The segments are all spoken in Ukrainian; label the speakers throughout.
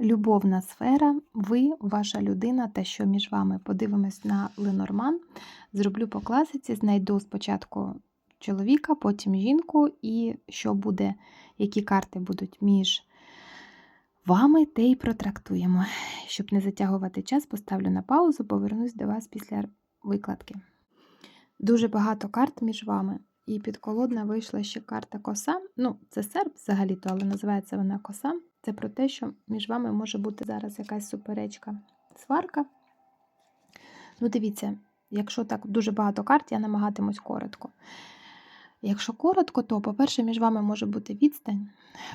Speaker 1: любовна сфера, ви, ваша людина та що між вами. Подивимось на Ленорман. Зроблю по класиці, знайду спочатку чоловіка, потім жінку, і що буде, які карти будуть між вами, те й протрактуємо. Щоб не затягувати час, поставлю на паузу, повернусь до вас після викладки. Дуже багато карт між вами. І підколодна вийшла ще карта коса. Ну, це серп взагалі-то, але називається вона коса. Це про те, що між вами може бути зараз якась суперечка, сварка. Ну, дивіться, якщо так дуже багато карт, я намагатимусь коротко. Якщо коротко, то, по-перше, між вами може бути відстань.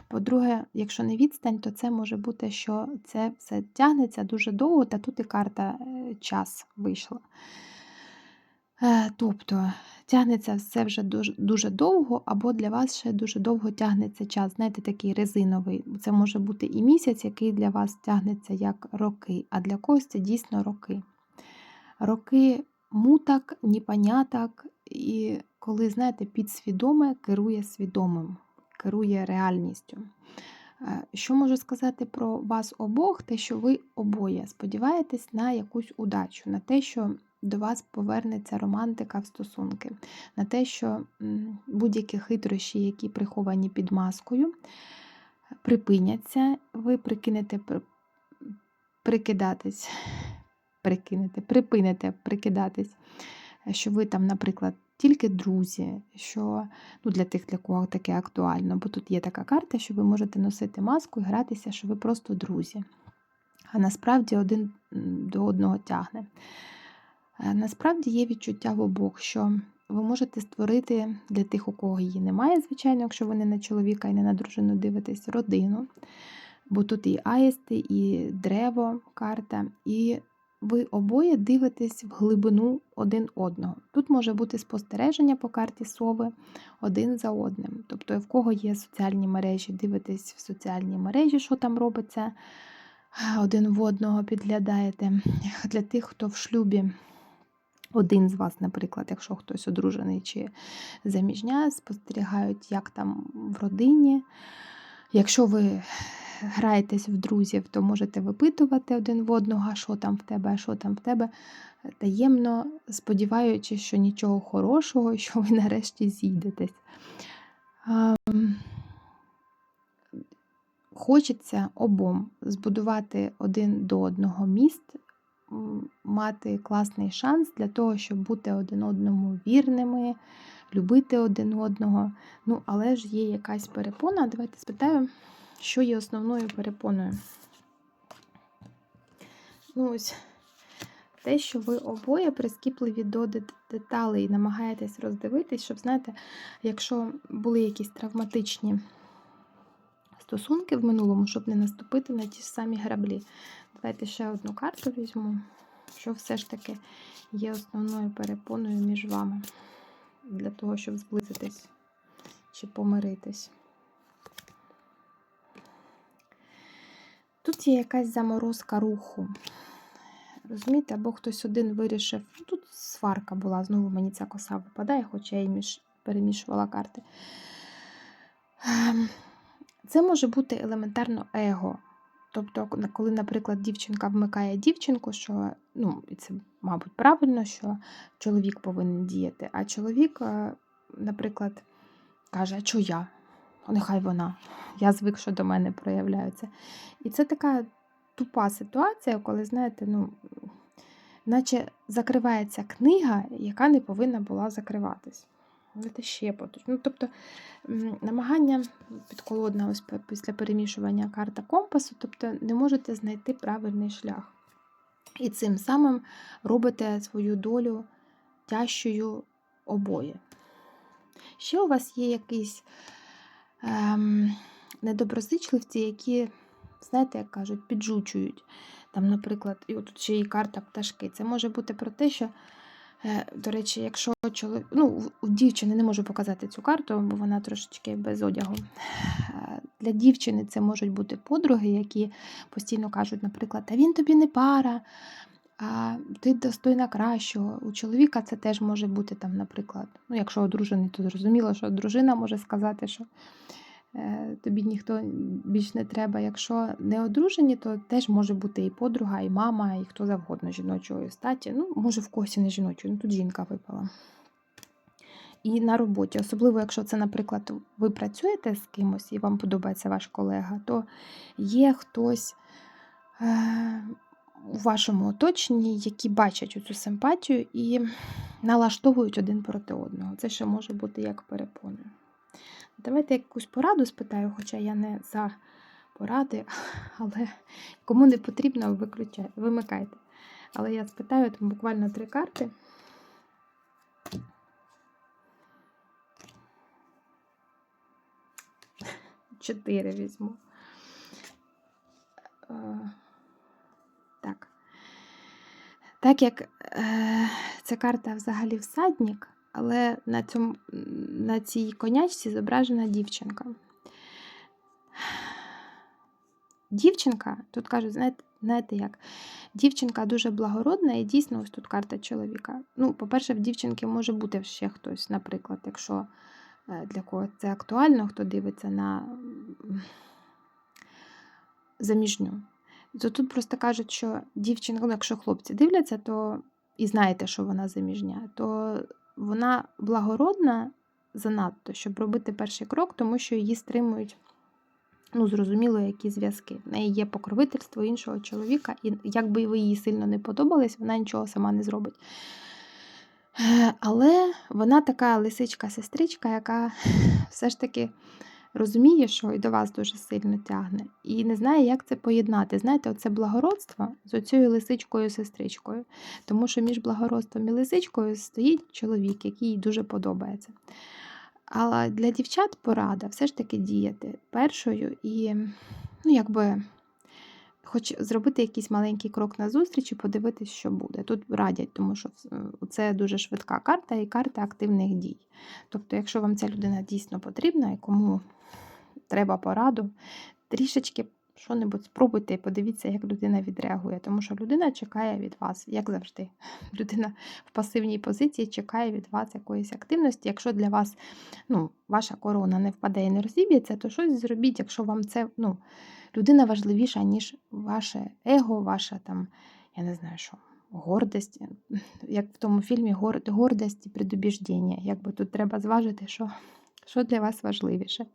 Speaker 1: По-друге, якщо не відстань, то це може бути, що це все тягнеться дуже довго, та тут і карта е, час вийшла. Е, Тобто тягнеться все вже дуже, дуже довго, або для вас ще дуже довго тягнеться час. Знаєте, такий резиновий. Це може бути і місяць, який для вас тягнеться як роки, а для когось це дійсно роки. Роки муток, непоняток, і коли, знаєте, підсвідоме керує свідомим, керує реальністю. Е, Що можу сказати про вас обох? Те, що ви обоє сподіваєтесь на якусь удачу, на те, що до вас повернеться романтика в стосунки, на те, що будь-які хитрощі, які приховані під маскою, припиняться, ви прикинете прикидатись, прикинете, припинете прикидатись, що ви там, наприклад, тільки друзі, що ну, для тих, для кого таке актуально, бо тут є така карта, що ви можете носити маску і гратися, що ви просто друзі. А насправді один до одного тягне. Е, Насправді є відчуття в обох, що ви можете створити для тих, у кого її немає, звичайно, якщо ви не на чоловіка і не на дружину дивитесь, родину. Бо тут і аїсти, і древо, карта, і ви обоє дивитесь в глибину один одного. Тут може бути спостереження по карті сови один за одним. Тобто, в кого є соціальні мережі, дивитесь в соціальні мережі, що там робиться, один в одного підглядаєте. Для тих, хто в шлюбі, один з вас, наприклад, якщо хтось одружений чи заміжня, спостерігають, як там в родині. Якщо ви граєтесь в друзів, то можете випитувати один в одного, а що там в тебе, а що там в тебе, таємно сподіваючись, що нічого хорошого, що ви нарешті зійдетесь. Ам, Хочеться обом збудувати один до одного міст, мати класний шанс для того, щоб бути один одному вірними, любити один одного. Ну, але ж є якась перепона. Давайте спитаю, що є основною перепоною. Ну, ось те, що ви обоє прискіпливі до деталей і намагаєтесь роздивитись, щоб, знаєте, якщо були якісь травматичні стосунки в минулому, щоб не наступити на ті ж самі граблі. Давайте ще одну карту візьму, що все ж таки є основною перепоною між вами для того, щоб зблизитись чи помиритись. Тут є якась заморозка руху. Розумієте, або хтось один вирішив, тут сварка була, знову мені ця коса випадає, хоча я і перемішувала карти. Ем, Це може бути елементарно его. Тобто, коли, наприклад, дівчинка вмикає дівчинку, що ну, і це, мабуть, правильно, що чоловік повинен діяти, а чоловік, е, наприклад, каже, а що я? Нехай вона. Я звик, що до мене проявляються. І це така тупа ситуація, коли, знаєте, ну, наче закривається книга, яка не повинна була закриватись. Це ще потім. Ну, тобто намагання підколодна ось після перемішування карта компасу, тобто не можете знайти правильний шлях. І цим самим робите свою долю тяжчою обоє. Ще у вас є якісь ем, недоброзичливці, які, знаєте, як кажуть, піджучують. Там, наприклад, і от ще є карта пташки. Це може бути про те, що, до речі, якщо чоловік, ну, у дівчини не можу показати цю карту, бо вона трошечки без одягу. Е, Для дівчини це можуть бути подруги, які постійно кажуть, наприклад, та він тобі не пара, а ти достойна кращого. У чоловіка це теж може бути там, наприклад, ну, якщо одружений, то зрозуміло, що дружина може сказати, що е, тобі ніхто більш не треба. Якщо не одружені, то теж може бути і подруга, і мама, і хто завгодно жіночої статі. Ну, може, в когось не жіночої, ну тут жінка випала. І на роботі, особливо, якщо це, наприклад, ви працюєте з кимось і вам подобається ваш колега, то є хтось е, у вашому оточенні, які бачать цю симпатію і налаштовують один проти одного. Це ще може бути як перепоною. Давайте якусь пораду спитаю, хоча я не за поради, але кому не потрібно, виключайте, вимикайте. Але я спитаю там буквально три карти. Чотири візьму. Е, Так. Так як е, ця карта взагалі всадник, але на, цьому, на цій конячці зображена дівчинка. Дівчинка, тут кажуть, знаєте, знаєте як, дівчинка дуже благородна і дійсно ось тут карта чоловіка. Ну, по-перше, в дівчинки може бути ще хтось, наприклад, якщо е, для кого це актуально, хто дивиться на заміжню. То тут просто кажуть, що дівчинка, ну, якщо хлопці дивляться, то і знаєте, що вона заміжня, то вона благородна занадто, щоб робити перший крок, тому що її стримують, ну, зрозуміло, які зв'язки. В неї є покровительство іншого чоловіка, і якби ви їй сильно не подобались, вона нічого сама не зробить. Е, Але вона така лисичка-сестричка, яка все ж таки розуміє, що і до вас дуже сильно тягне, і не знає, як це поєднати. Знаєте, оце благородство з оцією лисичкою-сестричкою. Тому що між благородством і лисичкою стоїть чоловік, який їй дуже подобається. Але для дівчат порада все ж таки діяти першою і, ну, якби. Хоч зробити якийсь маленький крок назустріч і подивитись, що буде. Тут радять, тому що це дуже швидка карта і карта активних дій. Тобто, якщо вам ця людина дійсно потрібна і кому треба пораду, трішечки що-небудь спробуйте і подивіться, як людина відреагує. Тому що людина чекає від вас, як завжди. Людина в пасивній позиції чекає від вас якоїсь активності. Якщо для вас ну, ваша корона не впаде і не розіб'ється, то щось зробіть, якщо вам це. ну, Людина важливіша, ніж ваше его, ваша там, я не знаю що, гордість. Як в тому фільмі гордість і предубіждення. Якби тут треба зважити, що, що для вас важливіше.